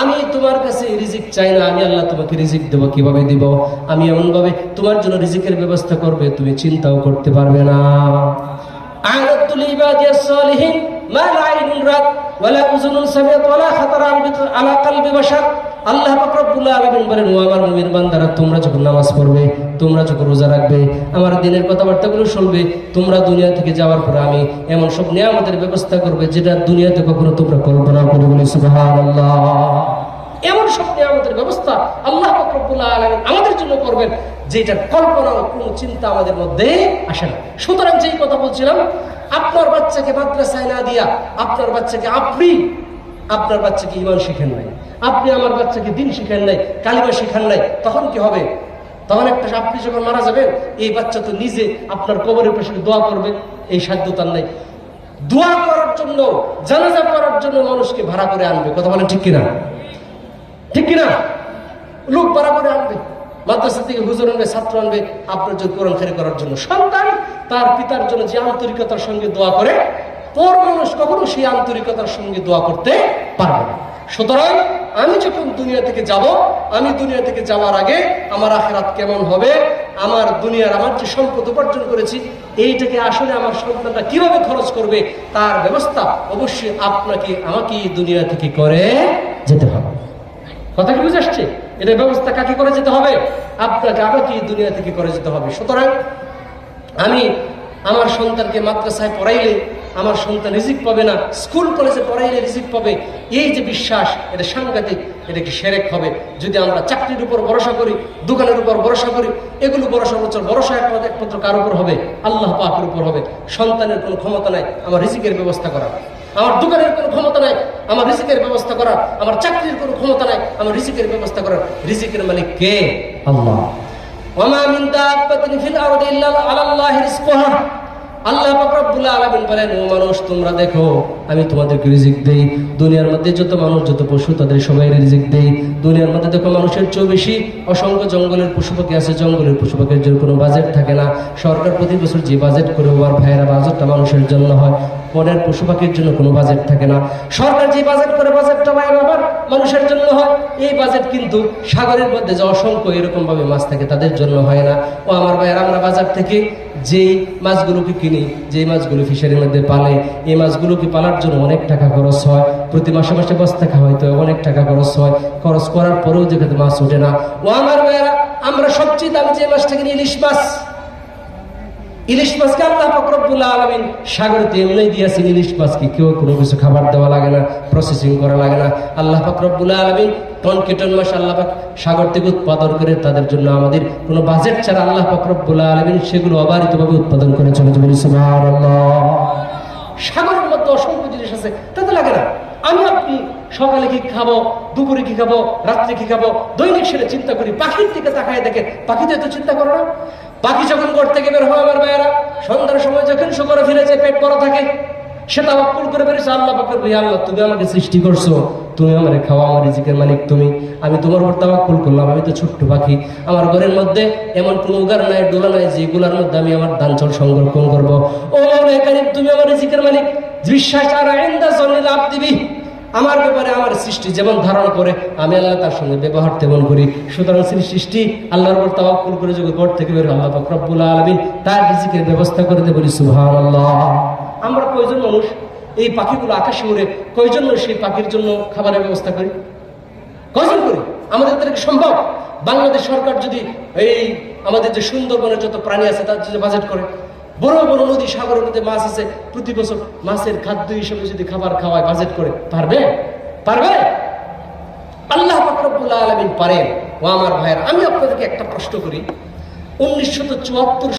আমি তোমার কাছে রিজিক চাই না, আমি আল্লাহ তোমাকে রিজিক দেবো, কীভাবে দিব? আমি এমনভাবে তোমার জন্য রিজিকের ব্যবস্থা করবে, তুমি চিন্তাও করতে পারবে না। আয়াতুল ইবাদিয়াস সালিহিন মা লা আইনুন রাত, ওয়ালা উযুনুন সামিআত ওয়ালা খাতারা আলা কলবি বাশার। আল্লাহ বলেন, ও আমার মুমিন বান্দারা, তোমরা যখন নামাজ পড়বে, তোমরা যখন রোজা রাখবে, আমার দিনের কথাবার্তাগুলো শুনবে, তোমরা দুনিয়া থেকে যাওয়ার পরে আমি এমন সব নিয়ামতের ব্যবস্থা করবে যেটা দুনিয়াতে কখনো তোমরা কল্পনা করে বলে এমন সব নিয়ামতের ব্যবস্থা আল্লাহ আমাদের জন্য করবেন যেটা কল্পনা কোনো চিন্তা আমাদের মধ্যে আসে না। সুতরাং যেই কথা বলছিলাম, আপনার বাচ্চাকে মাদ্রাসায় না দিয়া, আপনার বাচ্চাকে আপনি, আপনার বাচ্চাকে ইমান শিখেন নাই আপনি আমার বাচ্চাকে দিন শিখেন নাই, কালিমা শিখেন নাই, তখন কি হবে? তখন একটা আপনি যখন মারা যাবেন, এই বাচ্চা তো নিজে আপনার কবরের পেছনে দোয়া করবে, এই সাধ্য তার নাই। দোয়া করার জন্য, জানাজা করার জন্য মানুষকে ভাড়া করে আনবে, কথা বলেন ঠিক কিনা? ঠিক কিনা? লোক ভাড়া করে আনবে, মাদ্রাসা থেকে হুজুর আনবে, ছাত্র আনবে, আপনার জন্য কোরআন খারি করার জন্য। সন্তান তার পিতার জন্য যে আন্তরিকতার সঙ্গে দোয়া করে, পর মানুষ কখনো সেই আন্তরিকতার সঙ্গে দোয়া করতে পারবে না। সুতরাং আমি যখন দুনিয়া থেকে যাব, আমি দুনিয়া থেকে যাওয়ার আগে আমার আখেরাত কেমন হবে? আমার দুনিয়ার আমার যে সম্পদ উপার্জন করেছি, এইটাকে আসলে আমার সন্তানটা কীভাবে খরচ করবে, তার ব্যবস্থা অবশ্যই আপনাকে, আমাকে দুনিয়া থেকে করে যেতে হবে। কথা কি বুঝে আসছে? এটা ব্যবস্থা কাকে করে যেতে হবে? আপনাকে, আমাকে দুনিয়া থেকে করে যেতে হবে। সুতরাং আমি আমার সন্তানকে মাদ্রাসায় পড়াইলে আমার সন্তান রিজিক পাবে না, স্কুল, কলেজে পড়াইলে রিজিক পাবে। এই যে বিশ্বাস, এটা সাংঘাতিক, এটা কি সেরেক হবে? যদি আমরা চাকরির উপর ভরসা করি, দোকানের উপর ভরসা করি, এগুলো ভরসা বছর ভরসা একমাত্র একমাত্র কার উপর হবে? আল্লাহ পাকের উপর হবে। সন্তানের কোনো ক্ষমতা নাই, আমার রিজিকের ব্যবস্থা করা। আমার দোকানের কোনো ক্ষমতা নাই, আমার রিজিকের ব্যবস্থা করার আমার চাকরির কোনো ক্ষমতা নাই, আমার রিজিকের ব্যবস্থা করার রিজিকের মালিক কে? আল্লাহ। ওমা মিন দাব্বাতিন ফিল আরদি ইল্লা আলাল্লাহি রিজকুহা। আল্লাহ আলামিন বলেন, ও মানুষ, তোমরা দেখো, আমি তোমাদেরকে রিজিক দেই। দুনিয়ার মধ্যে যত মানুষ, যত পশু, তাদের সবাই রিজিক দেই। দুনিয়ার মধ্যে দেখো মানুষের চেয়েও বেশি অসংখ্য জঙ্গলের পশু পাখি আছে। জঙ্গলের পশু পাখির জন্য কোনো বাজেট থাকে না। সরকার প্রতি বছর যে বাজেট করে ওর ভাইয়েরা বাজেটটা মানুষের জন্য হয়। বনের পশু পাখির জন্য কোনো বাজেট থাকে না। সরকার যে বাজেট করে বাজেটটা বাইরে আবার মানুষের জন্য হয়। এই বাজেট কিন্তু সাগরের মধ্যে যে অসংখ্য এরকম ভাবে মাছ থাকে তাদের জন্য হয় না। ও আমার ভাইয়ের আমরা বাজার থেকে যেই মাছগুলোকে কিনি, যেই মাছগুলো ফিশারির মধ্যে পালে, এই মাছগুলোকে পালার জন্য অনেক টাকা খরচ হয়। প্রতি মাসে মাসে বস্তা খাওয়াইতে হয়তো অনেক টাকা খরচ হয়। খরচ করার পরেও যেখানে মাছ ওঠে না। ও আমার ভাইয়েরা, আমরা সবচেয়ে দামি যে মাছটাকে নিয়ে ইলিশ মাছ ইলিশ মাছকে আল্লাহ ফকরবুল্লাহ আলমিন সাগরতে এমনি দিয়েছেন ইলিশ মাছকে কেউ কোনো কিছু খাবার দেওয়া লাগে না প্রসেসিং করা লাগে না। আল্লাহ ফকরবুল্লাহ আলমিন টন কে টন মাছ আল্লাহ সাগর থেকে উৎপাদন করে তাদের জন্য আমাদের কোনো বাজেট ছাড়া আল্লাহ ফকরবুল্লাহ আলমিন সেগুলো অবারিতভাবে উৎপাদন করে চলে যাবেন। সাগরের মধ্যে অসংখ্য জিনিস আছে, তাতে লাগে না। আমি আপনি সকালে কি খাব, দুপুরে কি খাব, রাত্রে কি খাব, দৈনিক সেটা চিন্তা করি। পাখির দিকে তাকায় দেখে পাখি তো চিন্তা করো না। পাখি যখন ঘর থেকে বের হয় আমার ভাইয়েরা সন্ধ্যার সময় যখন শুকরে ফিরেছে পেট বড় থাকে সেটা অকুল করে বেরিয়েছে আল্লাহ পাকের ভাই আল্লাহ তুমি আমাকে সৃষ্টি করছ, তুমি আমার খাওয়া আমার রিজিকের মালিক তুমি। আমি তোমার ঘর উপর তাওয়াক্কুল করলাম, আমি তো ছোট্ট পাখি। আমার ঘরের মধ্যে এমন কোনো উগার নাই, ডোলা নাই, যেগুলোর মধ্যে আমি আমার ধান চাল সংরক্ষণ করব। ও মাওলা কারিম, তুমি আমার রিজিকের মালিক। বিশ্বাস আর আইন্দা লাভ দিবি। আমার ব্যাপারে আমার সৃষ্টি যেমন ধারণ করে, আমি আল্লাহ তার সঙ্গে ব্যবহার তেমন করি। সুতরাং সেই সৃষ্টি আল্লাহর উপর তাওয়াক্কুল করে যখন ঘর থেকে বের আল্লাহ রব্বুল আলামিন তার রিজিকের ব্যবস্থা করে দেবো সুবহানাল্লাহ। আমরা কয়জন মানুষ এই পাখিগুলো আকাশে উড়ে, কয়জন সেই পাখির জন্য খাবারের ব্যবস্থা করি? কয়জন করি? আমাদের দ্বারা কি সম্ভব? বাংলাদেশ সরকার যদি এই আমাদের যে সুন্দরবনের যত প্রাণী আছে, তার যদি বাজেট করে বড় বড় নদী সাগরের মধ্যে মাছ আছে। প্রতি বছর মাছের খাদ্য হিসেবে যদি খাবার খাওয়ায় বাজেট করে, পারবে? পারবে? আল্লাহ আলমিন পারেন। ও আমার ভাইয়ের, আমি আপনাদেরকে একটা প্রশ্ন করি। উনিশশো চুয়াত্তর